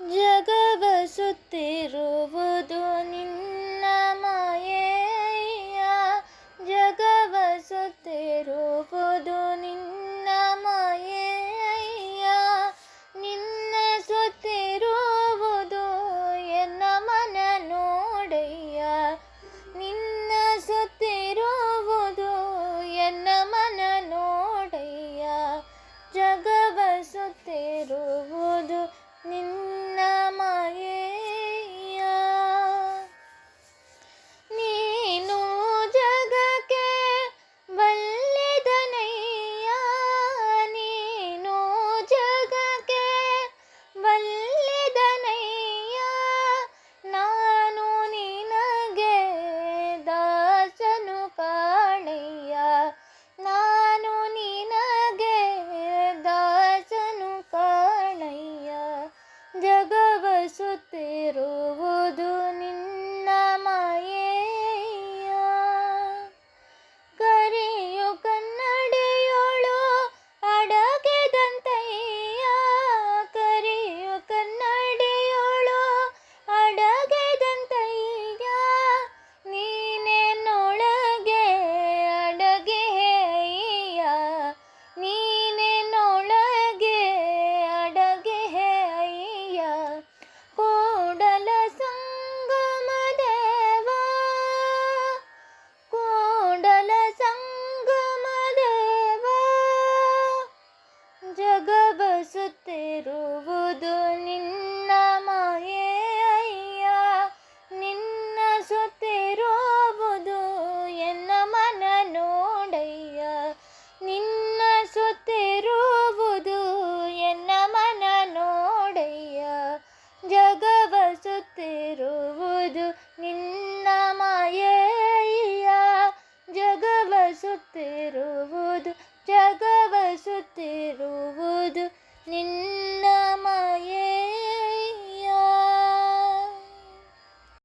जगवसुतेरो ಜಗವ ಜಗವಸುತ್ತಿರುವುದು ನಿನ್ನ